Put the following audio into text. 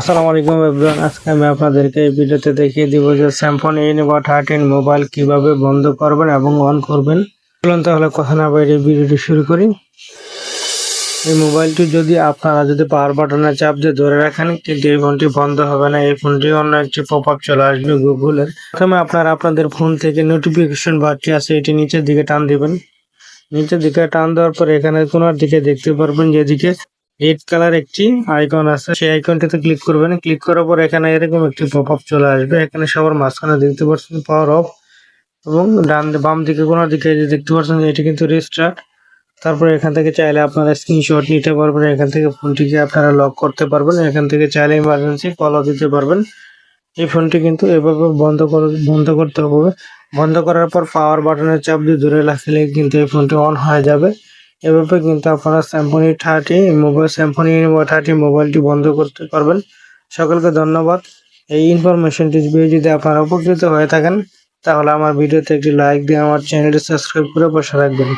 আসসালামু আলাইকুম এভরিওয়ান আজকে আমি আপনাদেরকে এই ভিডিওতে দেখিয়ে দিব যে স্যামসং ইনভা থার্টিন মোবাইল কীভাবে বন্ধ করবেন এবং অন করবেন। চলুন তাহলে কথা না বাইরে ভিডিওটি শুরু করি। এই মোবাইলটি যদি আপনারা যদি পাওয়ার বাটনে চাপ দিয়ে ধরে রাখেন, কিন্তু এই ফোনটি বন্ধ হবে না, এই ফোনটি অন্য একটি পপ আপ চলে আসবে গুগলের প্রথমে আপনারা আপনাদের ফোন থেকে নোটিফিকেশন বারটি আছে, এটি নিচের দিকে টান দিবেন। নিচের দিকে টান দেওয়ার পর এখানে কোনার দিকে দেখতে পারবেন যেদিকে রেড কালার একটি আইকন আছে। সেই আইকনটিতে ক্লিক করবেন। ক্লিক করার পর এখানে এরকম একটি পপ আপ চলে আসবে। এখানে সবার মাঝখানে দেখতে পাচ্ছেন পাওয়ার অফ এবং ডান বাম দিকে কোনার দিকে দেখতে পাচ্ছেন এটি কিন্তু রিস্টার্ট তারপরে এখান থেকে চাইলে আপনারা স্ক্রিনশট নিতে পারবেন। এখান থেকে ফোনটিকে আপনারা লক করতে পারবেন। এখান থেকে চাইলে ইমার্জেন্সি কলও দিতে পারবেন। এই ফোনটি কিন্তু এভাবে বন্ধ করে, বন্ধ করতে হবে। বন্ধ করার পর পাওয়ার বাটনের চাপ দিয়ে ধরে রাখলে কিন্তু এই ফোনটি অন হয়ে যাবে। এভাবে কিন্তু আপনারা Symphony thirty mobile Symphony thirty মোবাইলটি বন্ধ করতে পারবেন। সকলকে ধন্যবাদ। এই ইনফরমেশনটি যদি আপনারা উপকৃত হয়ে থাকেন, তাহলে আমার ভিডিওতে একটি লাইক দিয়ে আমার চ্যানেলটি সাবস্ক্রাইব করে পাশে রাখবেন